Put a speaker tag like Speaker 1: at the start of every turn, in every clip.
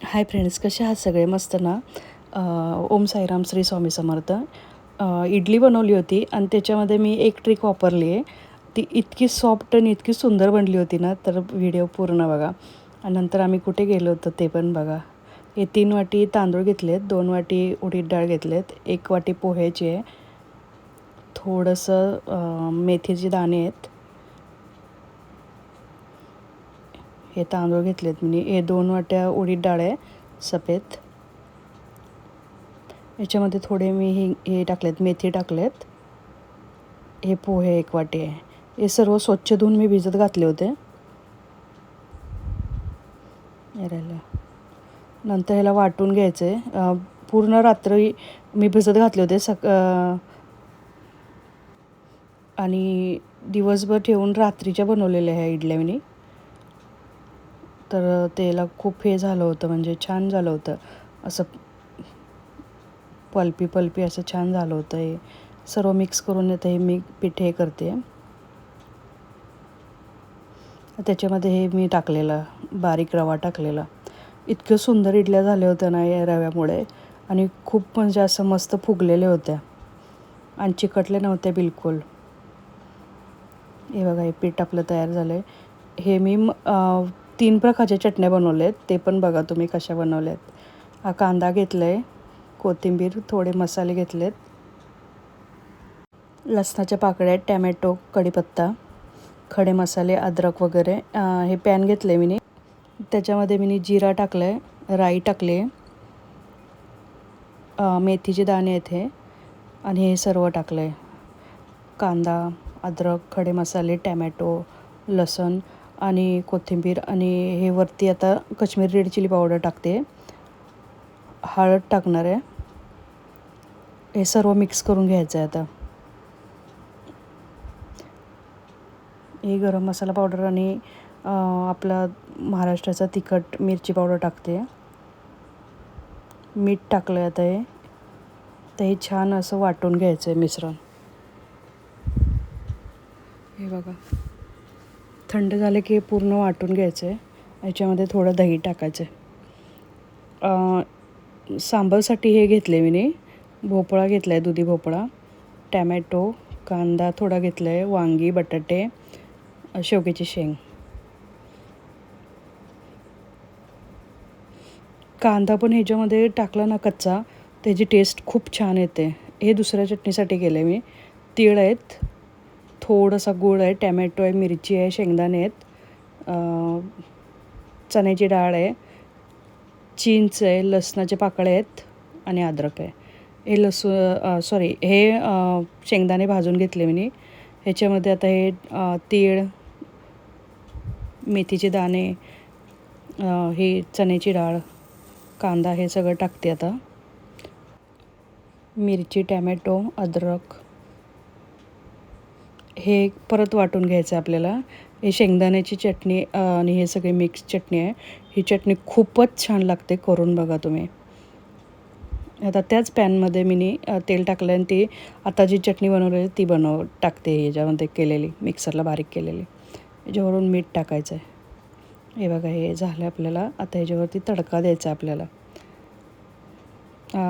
Speaker 1: Hi friends कसे आहात सगळे? मस्त ना? ओम साईराम श्री स्वामी समर्थ. इडली बनवली होती आणि त्याच्यामध्ये मी एक ट्रिक वापरली आहे. ती इतकी सॉफ्ट आणि इतकी सुंदर बनली होती ना तर व्हिडिओ पूर्ण बघा. आणि नंतर आम्ही कुठे गेलो होतो ते पण बघा. हे तीन वाटी तांदूळ घेतलेत दोन वाटी उडीद डाळ घेतलेत एक वाटी पोह्याची आहे. थोडंसं मेथीचे दाणे आहेत. हे तांदूळ घेतलेत. मी हे दोन वाट्या उडीद डाळ आहे सफेद. याच्यामध्ये थोडे मी हे हे टाकलेत मेथी टाकलेत. हे पोहे एक वाटी आहे. हे सर्व स्वच्छ धुवून मी भिजत घातले होते. राहिलं. नंतर ह्याला वाटून घ्यायचं आहे पूर्ण रात्री मी भिजत घातले होते सक आणि दिवसभर ठेवून रात्रीच्या बनवलेल्या ह्या इडल्या मी. तर त्याला खूप हे झालं होतं म्हणजे छान झालं होतं. असं पल्पी पल्पी असं छान झालं होतं हे. सर्व मिक्स करून येतं हे मी पीठ हे करते. त्याच्यामध्ये हे मी टाकलेलं बारीक रवा टाकलेला. इतकं सुंदर इडल्या झाल्या होत्या ना या रव्यामुळे. आणि खूप म्हणजे असं मस्त फुगलेल्या होत्या. आणि चिकटले नव्हते बिलकुल. हे बघा हे पीठ आपलं तयार झालं आहे हे मी म- तीन प्रकारच्या चटण्या बनवल्या आहेत ते पण बघा तुम्ही कशा बनवल्या आहेत हा कांदा घेतला आहे कोथिंबीर थोडे मसाले घेतलेत. लसणाच्या पाकळ्या टॅमॅटो कढीपत्ता खडे मसाले अद्रक वगैरे हे पॅन घेतलं आहे मी. त्याच्यामध्ये मी जिरा टाकला आहे राई टाकली आहे मेथीचे दाणे आहेत हे आणि हे सर्व टाकलं आहे कांदा अद्रक खडे मसाले टॅमॅटो लसण आणि कोथिंबीर आणि हे वरती आता कश्मीरी रेड चिली पावडर टाकते. हळद टाकणार आहे. हे सर्व मिक्स करून घ्यायचं आहे आता. हे गरम मसाला पावडर आणि आपला महाराष्ट्राचा तिखट मिरची पावडर टाकते. मीठ टाकलं आहे आता हे. तर हे छान असं वाटून घ्यायचं आहे मिश्रण. हे बघा. थंड झाले की पूर्ण वाटून घ्यायचं आहे याच्यामध्ये थोडं दही टाकायचं आहे सांबारसाठी हे घेतले मी भोपळा घेतला आहे दुधी भोपळा. टॅमॅटो कांदा थोडा घेतला आहे वांगी बटाटे शेवग्याची शेंग. कांदा पण ह्याच्यामध्ये टाकला ना कच्चा त्याची टेस्ट खूप छान येते. हे दुसऱ्या चटणीसाठी केलं आहे मी. तीळ आहेत थोडासा गूळ आहे टॅमॅटो आहे मिरची आहे शेंगदाणे आहेत चण्याची डाळ आहे चिंच आहे लसणाचे पाकळे आहेत आणि अद्रक आहे. हे लसू सॉरी हे शेंगदाणे भाजून घेतले मी. ह्याच्यामध्ये आता हे तीळ मेथीचे दाणे हे चण्याची डाळ कांदा हे सगळं टाकते आता. मिरची टॅमॅटो अद्रक हे परत वाटून घ्यायचं आहे आपल्याला. हे शेंगदाण्याची चटणी आणि हे सगळे मिक्स चटणी आहे. ही चटणी खूपच छान लागते करून बघा तुम्ही. आता त्याच पॅनमध्ये मी तेल टाकलं आणि ती आता जी चटणी बनवलेली ती बनव टाकते ह्याच्यामध्ये केलेली मिक्सरला बारीक केलेली. ह्याच्यावरून मीठ टाकायचं आहे हे बघा हे झालं आपल्याला. आता ह्याच्यावरती तडका द्यायचा आहे आपल्याला.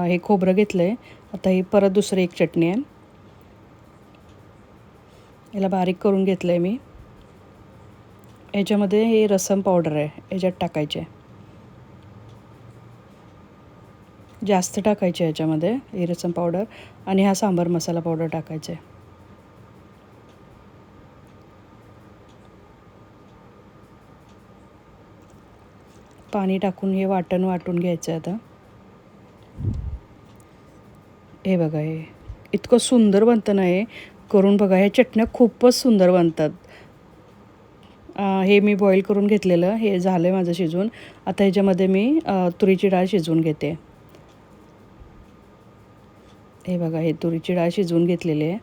Speaker 1: हे खोबरं घेतलं आहे आता ही परत दुसरी एक चटणी आहे. याला बारीक करून घेतलं आहे मी. याच्यामध्ये हे रसम पावडर आहे याच्यात टाकायचे जास्त टाकायचे याच्यामध्ये हे रसम पावडर आणि हा सांबार मसाला पावडर टाकायचे पाणी टाकून हे वाटण वाटून घ्यायचं आहे आता. हे बघा हे. इतकं सुंदर बनतं ना हे. करून बघा ह्या चटण्या खूपच सुंदर बनतात. हे मी बॉईल करून घेतलेलं हे झालं आहे माझं शिजून आता ह्याच्यामध्ये मी तुरीची डाळ शिजवून घेते. हे बघा हे तुरीची डाळ शिजवून घेतलेली आहे.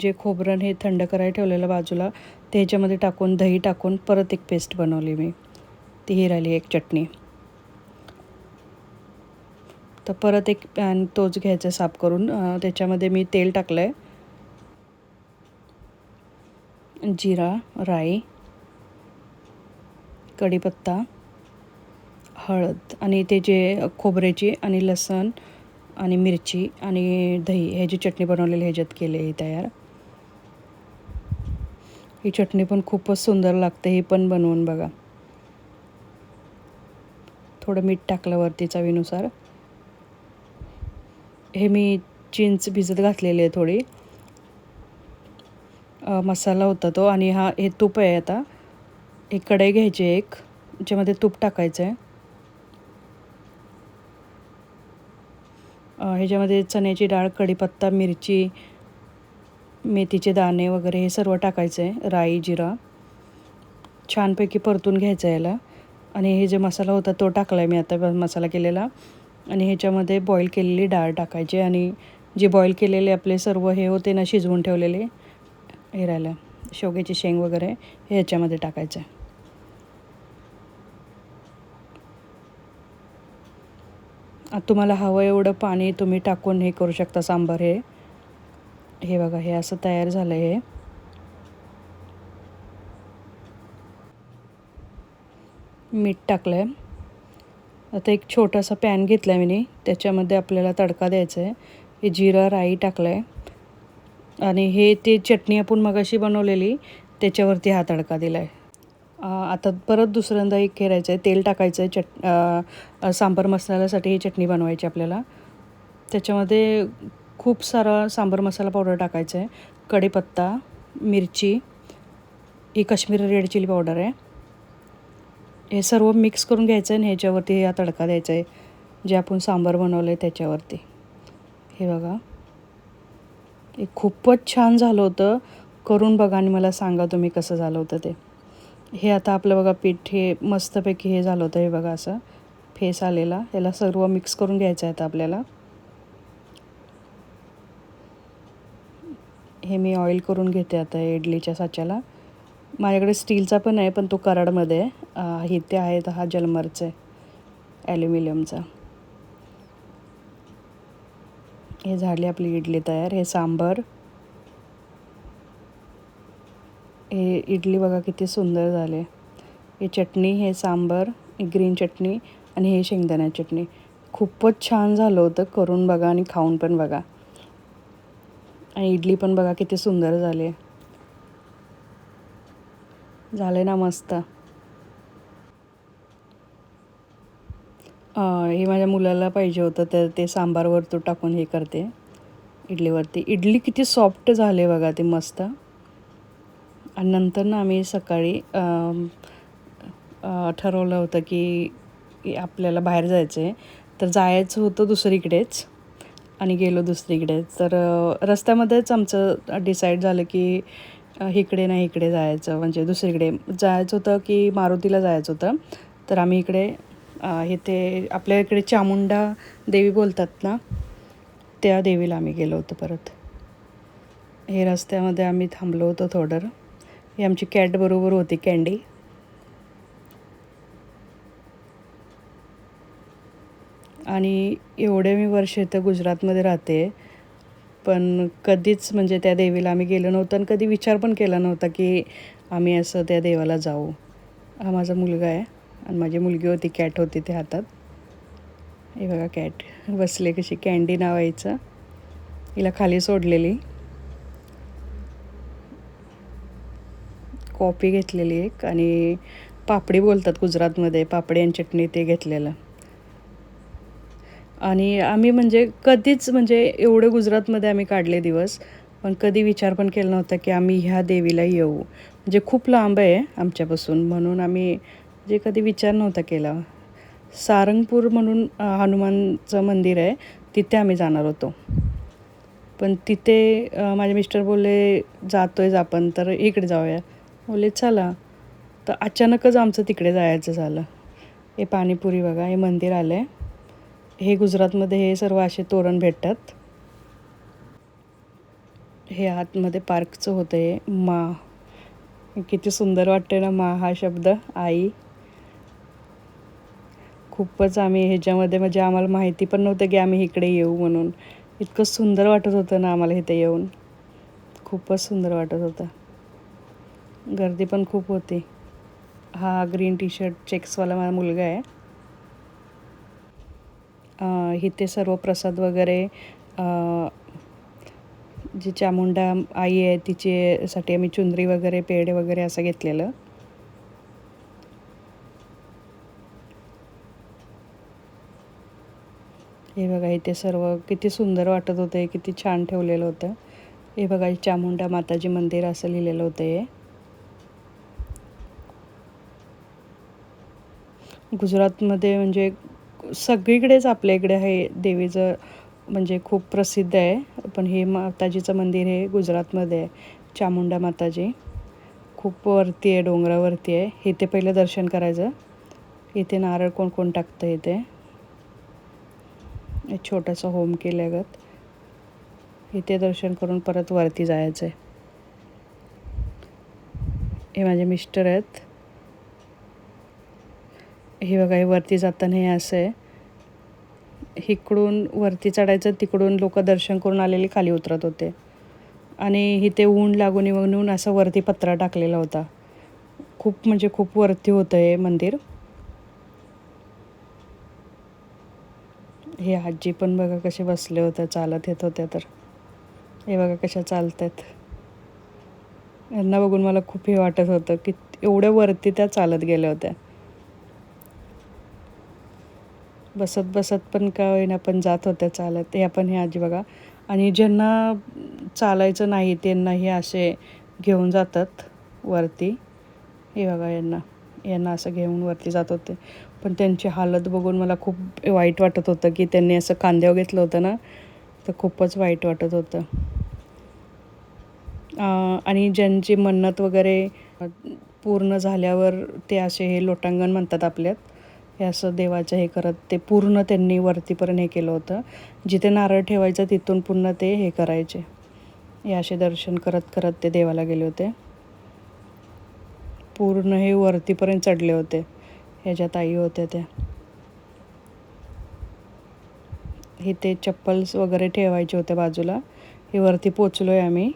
Speaker 1: जे खोबरण हे थंड करायला ठेवलेलं बाजूला ते ह्याच्यामध्ये टाकून दही टाकून परत एक पेस्ट बनवली मी. ती ही राहिली एक चटणी. तर परत एक पॅन तोच घ्यायचा साफ करून त्याच्यामध्ये मी तेल टाकलं आहे जिरा राई कढीपत्ता हळद आणि ते जे खोबऱ्याची आणि लसण आणि मिरची आणि दही ह्याची चटणी बनवलेली ह्याच्यात केली आहे तयार. ही चटणी पण खूपच सुंदर लागते ही पण बनवून बघा. थोडं मीठ टाकलं वरती चवीनुसार. हे मी चिंच भिजत घातलेली आहे थोडी. मसाला होता तो आणि हा हे तूप आहे आता. एक कढई घ्यायची एक ज्यामध्ये तूप टाकायचं आहे ह्याच्यामध्ये चण्याची डाळ कढीपत्ता मिरची मेथीचे दाणे वगैरे हे सर्व टाकायचं आहे राई जिरा. छानपैकी परतून घ्यायचं याला. आणि हे जे मसाला होता तो टाकला आहे मी आता मसाला केलेला. आणि ह्याच्यामध्ये बॉईल केलेली डाळ टाकायची आणि जे बॉईल केलेले आपले सर्व हे होते ना शिजवून ठेवलेले हे राहिलं. शेवग्याची शेंग वगैरे हे ह्याच्यामध्ये टाकायचं. आहे तुम्हाला हवं एवढं पाणी तुम्ही टाकून हे करू शकता सांबार हे. हे बघा हे असं तयार झालं आहे मीठ टाकलं आहे आता एक छोटासा पॅन घेतला आहे मी. त्याच्यामध्ये आपल्याला तडका द्यायचा आहे हे जिरं राई टाकलं आहे आणि हे ते चटणी आपण मगाशी बनवलेली त्याच्यावरती हा तडका दिला आहे आता परत दुसऱ्यांदा एक खेरायचं आहे तेल टाकायचं आहे चट सांबार मसाल्यासाठी ही चटणी बनवायची आपल्याला. त्याच्यामध्ये खूप सारा सांबार मसाला पावडर टाकायचा आहे कढीपत्ता मिरची. ही काश्मीरी रेड चिली पावडर आहे. हे सर्व मिक्स करून घ्यायचं आहे आणि ह्याच्यावरती हा तडका द्यायचा आहे. जे आपण सांबार बनवलं आहे त्याच्यावरती. हे बघा. हे खूपच छान झालं होतं. करून बघा आणि मला सांगा तुम्ही कसं झालं होतं ते. हे आता आपलं बघा पीठ हे मस्तपैकी हे झालं होतं. हे बघा असं. फेस आलेला. याला सर्व मिक्स करून घ्यायचं आहे आता आपल्याला. हे मी ऑइल करून घेते आता इडलीच्या साच्याला. माझ्याकडे स्टीलचा पण आहे पण तो कराडमध्ये आहे. इथे आहे आहेत हा जलमरचा आहे ॲल्युमिनियमचा. हे झाली आपली इडली तयार हे सांबर. हे इडली बघा किती सुंदर झाले. हे चटणी हे सांबर ग्रीन चटणी आणि हे शेंगदाणा चटणी. खूपच छान झालं होतं करून बघा आणि खाऊन पण बघा. आणि इडली पण बघा किती सुंदर झाली. झाले ना मस्त. हे माझ्या मुलाला पाहिजे होतं तर ते सांबारवर तो टाकून हे करते. इडलीवरती. इडली किती सॉफ्ट झाले बघा ते मस्त. आणि नंतर ना आम्ही सकाळी ठरवलं होतं की आपल्याला बाहेर जायचं आहे तर जायचं होतं दुसरीकडेच आणि गेलो दुसरीकडे. तर रस्त्यामध्येच आमचं डिसाईड झालं की इकडे नाही इकडे जायचं. म्हणजे दुसरीकडे जायचं होतं की मारुतीला जायचं होतं. तर आम्ही इकडे इथे आपल्या इकडे चामुंडा देवी बोलतात ना त्या देवीला आम्ही गेलो होतो परत. हे रस्त्यामध्ये आम्ही थांबलो होतो थोडं. ही आमची कॅट बरोबर होती कँडी आणि एवढे मी वर्ष इथं गुजरातमध्ये राहते. पण कधीच म्हणजे त्या देवीला आम्ही गेलो नव्हतं आणि कधी विचार पण केला नव्हता की आम्ही असं त्या देवाला जाऊ. हा माझा मुलगा आहे आणि माझी मुलगी होती कॅट होती ते हातात. हे बघा कॅट बसले कशी कॅन्डी नावायचं. हिला खाली सोडलेली. कॉपी घेतलेली एक आणि पापडी बोलतात गुजरातमध्ये पापडी आणि चटणी ते घेतलेलं. आणि आम्ही म्हणजे कधीच म्हणजे एवढं गुजरातमध्ये आम्ही काढले दिवस पण कधी विचार पण केला नव्हता की आम्ही ह्या देवीला येऊ. म्हणजे खूप लांब आहे आमच्यापासून म्हणून आम्ही जे कधी विचार नव्हता केला. सारंगपूर म्हणून हनुमानचं मंदिर आहे तिथे आम्ही जाणार होतो. पण तिथे माझे मिस्टर बोलले जातो आहेच आपण तर इकडे जाऊया. बोलले चला. तर अचानकच आमचं तिकडे जायचं झालं. हे पाणीपुरी बघा हे मंदिर आलं आहे हे गुजरातमध्ये हे सर्व असे तोरण भेटतात. हे आतमध्ये पार्कचं होतं हे मा. किती सुंदर वाटते ना मा हा शब्द आई. खूपच आम्ही ह्याच्यामध्ये म्हणजे आम्हाला माहिती पण नव्हतं की आम्ही इकडे येऊ म्हणून. इतकं सुंदर वाटत होतं ना आम्हाला इथे येऊन. खूपच सुंदर वाटत होतं. गर्दी पण खूप होती. हा ग्रीन टी शर्ट चेक्सवाला माझा मुलगा आहे. इथे सर्व प्रसाद वगैरे जी चामुंडा आई आहे तिचेसाठी आम्ही चुंदरी वगैरे पेढे वगैरे असं घेतलेलं. हे बघा इथे सर्व किती सुंदर वाटत होते किती छान ठेवलेलं होतं. हे बघा चामुंडा माताजी मंदिर असं लिहिलेलं होतं हे. गुजरातमध्ये म्हणजे सगळीकडेच आपल्या इकडे आहे. देवीचं म्हणजे खूप प्रसिद्ध आहे. पण हे माताजीचं मंदिर हे गुजरातमध्ये आहे. चामुंडा माताजी. खूप वरती आहे डोंगरावरती आहे. इथे पहिलं दर्शन करायचं. इथे नारळ कोण कोण टाकतं इथे? छोटासा छोटंसं होम केल्यागत. इथे दर्शन करून परत वरती जायचं आहे हे माझे मिस्टर आहेत. हे बघा हे वरती जाताना हे असं आहे. इकडून वरती चढायचं तिकडून लोक दर्शन करून आलेले खाली उतरत होते. आणि इथे ऊन लागून म्हणून असं वरती पत्रा टाकलेला होता. खूप म्हणजे खूप वरती होतं हे मंदिर. हे आजी पण बघा कसे बसले होते चालत येत होत्या तर. हे बघा कशा चालत आहेत यांना बघून मला खूप हे वाटत होतं की एवढ्या वरती त्या चालत गेल्या होत्या. बसत बसत पण का होईना पण जात होत्या चालत. हे पण हे आजी बघा. आणि ज्यांना चालायचं नाही त्यांना हे असे घेऊन जातात वरती. हे बघा यांना. यांना असं घेऊन वरती जात होते. पण त्यांची हालत बघून मला खूप वाईट वाटत होतं की त्यांनी असं कांद्यावर घेतलं होतं ना तर खूपच वाईट वाटत होतं. आणि ज्यांची मन्नत वगैरे पूर्ण झाल्यावर ते असे हे लोटांगण म्हणतात आपल्यात. हे असं देवाचं हे करत ते पूर्ण त्यांनी वरतीपर्यंत हे केलं होतं. जिथे नारळ ठेवायचं तिथून पुन्हा ते हे करायचे. हे असे दर्शन करत करत ते देवाला गेले होते. पूर्ण हे वरतीपर्यंत चढले होते. ह्याच्या ताई होत्या त्या. हे ते चप्पल्स वगैरे ठेवायचे होते बाजूला. हे वरती पोचलो आहे आम्ही.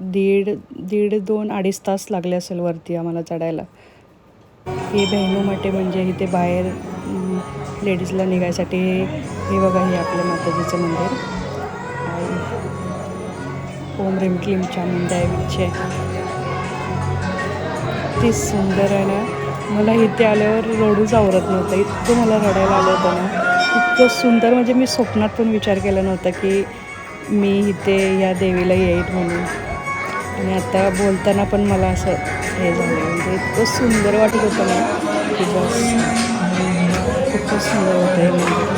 Speaker 1: दीड दीड दोन अडीच तास लागले असेल वरती आम्हाला चढायला. हे बहिणू माटे म्हणजे इथे बाहेर लेडीजला निघायसाठी हे बघा हे आपल्या माताजीचं मंदिर. ओम रिम क्लीम चामुंडा ती सुंदर आहे ना. मला इथे आल्यावर रडूच आवरत नव्हतं. इतकं मला रडायला आलं होतं ना. इतकं सुंदर म्हणजे मी स्वप्नात पण विचार केला नव्हता की मी इथे या देवीला येईल म्हणून. आणि आता बोलताना पण मला असं हे झालं. म्हणजे इतकं सुंदर वाटत होतं ना की बस. खूपच सुंदर होतं हे मला.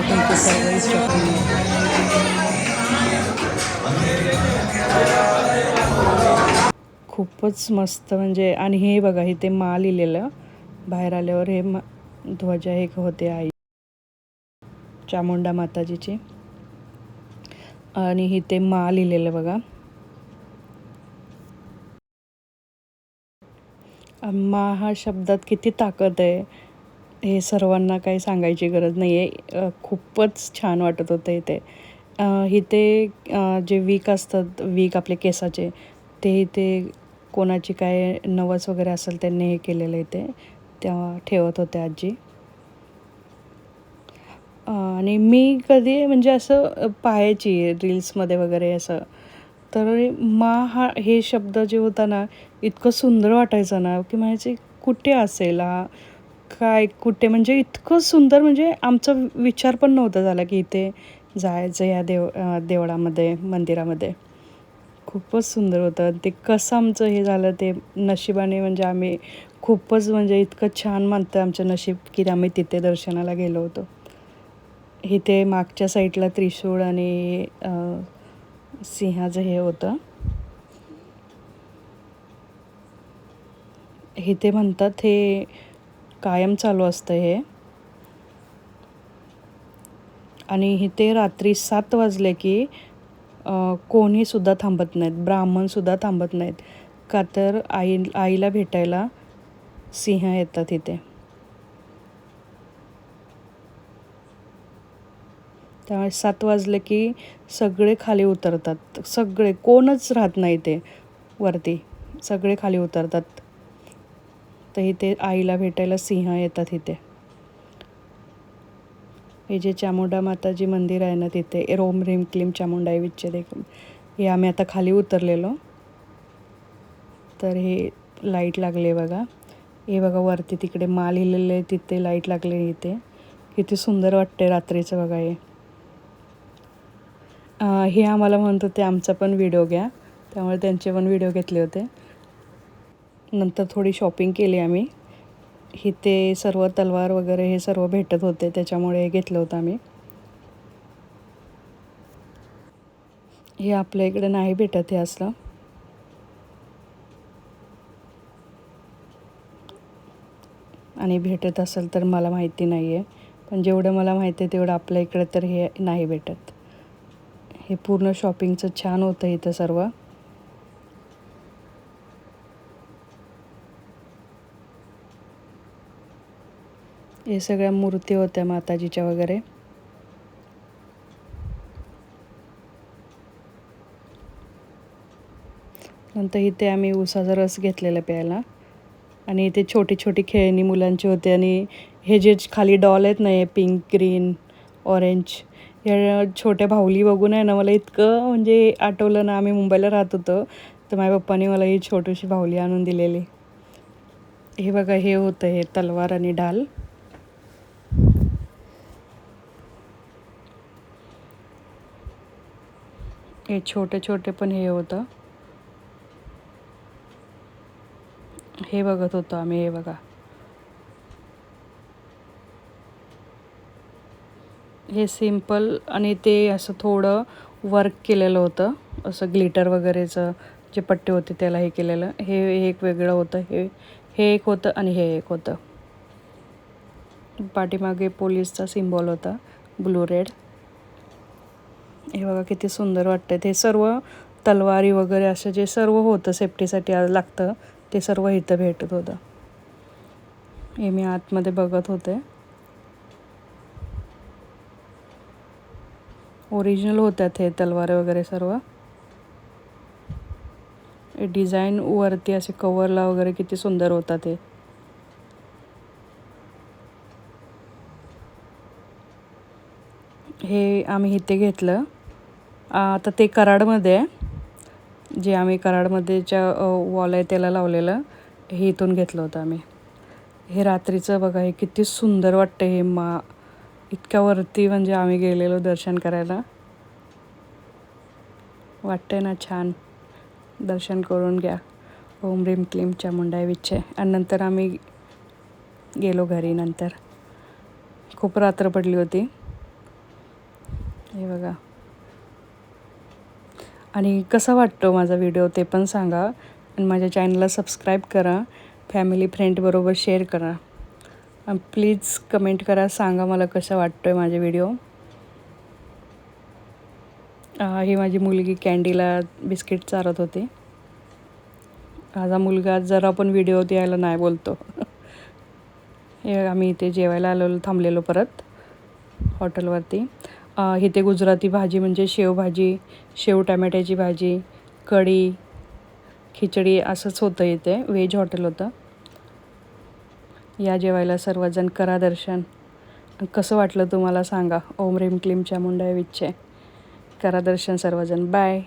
Speaker 1: तुमची सर्व खूपच मस्त म्हणजे आणि हे बघा इथे मा लिहिलेलं. बाहेर आल्यावर हे ध्वजा एक होते आई. चामुंडा माताजीची. आणि इथे मा लिहिलेलं बघा. मा हा शब्दात किती ताकद आहे हे सर्वांना काही सांगायची गरज नाही आहे खूपच छान वाटत होतं इथे इथे जे वीक असतात वीक आपले केसाचे ते इथे कोणाची काय नवस वगैरे असेल त्यांनी हे केलेलं इथे तेव्हा ठेवत होते आजी. आणि मी कधी म्हणजे असं पाहायची रील्समध्ये वगैरे असं. तर मा हा हे शब्द जे होता ना इतकं सुंदर वाटायचं ना की म्हणायचे कुठे असेल हा? काय कुठे? म्हणजे इतकं सुंदर म्हणजे आमचा विचार पण नव्हता झाला की इथे जायचं या देव देवळामध्ये मंदिरामध्ये. खूपच सुंदर होतं. ते कसं आमचं हे झालं ते नशिबाने म्हणजे आम्ही खूपच म्हणजे इतकं छान मानतं आमचं नशीब की आम्ही तिथे दर्शनाला गेलो होतो. इथे मागच्या साईडला त्रिशूळ आणि सिंहाचं हे होतं. इथे म्हणतात हे कायम चालू असतं हे. आणि इथे रात्री सात वाजले की कोणीसुद्धा थांबत नाहीत ब्राह्मणसुद्धा थांबत नाहीत. का तर आई आईला भेटायला सिंह येतात इथे. त्यामुळे सात वाजले की सगळे खाली उतरतात. सगळे कोणच राहत नाही ते वरती. सगळे खाली उतरतात. तर इथे आईला भेटायला सिंह येतात इथे. हे जे चामुंडा माताजी मंदिर आहे ना तिथे रोम रिम क्लीम चामुंडा विच्चे देख हे आम्ही आता खाली उतरलेलो. तर हे लाइट लागले बघा. हे बघा वरती तिकडे माल लिहिलेले आहे तिथे लाइट लागले इथे. किती सुंदर वाटते रात्रीचं बघा हे. हे आम्हाला म्हणत होते आमचा पण व्हिडिओ घ्या. त्यामुळे त्यांचे पण व्हिडिओ घेतले होते. नंतर थोडी शॉपिंग केली आम्ही. इथे सर्व तलवार वगैरे हे सर्व भेटत होते त्याच्यामुळे हे घेतलं होतं आम्ही. हे आपल्या इकडे नाही भेटत हे असलं. आणि भेटत असेल तर मला माहिती नाही आहे पण जेवढं मला माहिती आहे तेवढं आपल्या इकडे तर हे नाही भेटत. हे पूर्ण शॉपिंगचं छान होतं इथं सर्व. हे सगळ्या मूर्ती होत्या माताजीच्या वगैरे. नंतर इथे आम्ही उसाचा रस घेतलेला प्यायला. आणि इथे छोटी छोटी खेळणी मुलांची होती आणि हे जे खाली डॉल आहेत ना हे पिंक ग्रीन ऑरेंज या छोट्या भाऊली बघून आहे ना मला इतकं म्हणजे आठवलं ना आम्ही मुंबईला राहत होतो. तर माझ्या पप्पाने मला ही छोटीशी भाऊली आणून दिलेली. हे बघा हे होतं हे तलवार आणि ढाल हे छोटे छोटे पण हे होतं. हे बघत होतो आम्ही हे बघा. हे सिंपल आणि ते असं थोडं वर्क केलेलं होतं. असं ग्लिटर वगैरेचं जे पट्टे होते त्याला हे केलेलं. हे हे एक वेगळं होतं. हे हे एक होतं आणि हे एक होतं. पाठीमागे पोलीसचा सिम्बॉल होता. ब्लू रेड हे बघा किती सुंदर वाटतं ते सर्व तलवारी वगैरे असं जे सर्व होतं सेफ्टीसाठी आज लागतं ते सर्व इथं भेटत होतं. हे मी आतमध्ये बघत होते. ओरिजिनल होत्या हे तलवार वगैरे सर्व. डिझाईन वरती असे कवरला वगैरे किती सुंदर होतात हे. हे आम्ही इथे घेतलं. आता ते कराडमध्ये आहे. जे आम्ही कराडमध्येच्या वॉल आहे त्याला लावलेलं हे इथून घेतलं होतं आम्ही. हे रात्रीचं बघा हे किती सुंदर वाटतं हे मा इतक्या वरती म्हणजे आम्ही गेलेलो दर्शन करायला. वाटतंय ना छान. दर्शन करून घ्या. ओम रिम क्लीम चामुंडा विच्छे. आणि नंतर आम्ही गेलो घरी नंतर. खूप रात्र पडली होती. हे बघा. आणि कसा वाटतो माझा व्हिडिओ ते पण सांगा. आणि माझ्या चॅनलला सबस्क्राईब करा. फॅमिली फ्रेंडबरोबर शेअर करा. प्लीज कमेंट करा सांगा मला कसं वाटतो आहे माझे व्हिडिओ ही माझी मुलगी कॅन्डीला बिस्किट चारत होती. माझा मुलगा जरा पण व्हिडिओ द्यायला नाही बोलतो. हे आम्ही इथे जेवायला आलेलो थांबलेलो परत हॉटेलवरती इथे गुजराती भाजी म्हणजे शेवभाजी शेव टमॅट्याची भाजी कढी खिचडी असंच होतं इथे व्हेज हॉटेल होतं. या जेवायला सर्वजण करा दर्शन. कसं वाटलं तुम्हाला सांगा. ओम रेम क्लीमच्या चामुंडा करा दर्शन सर्वजण. बाय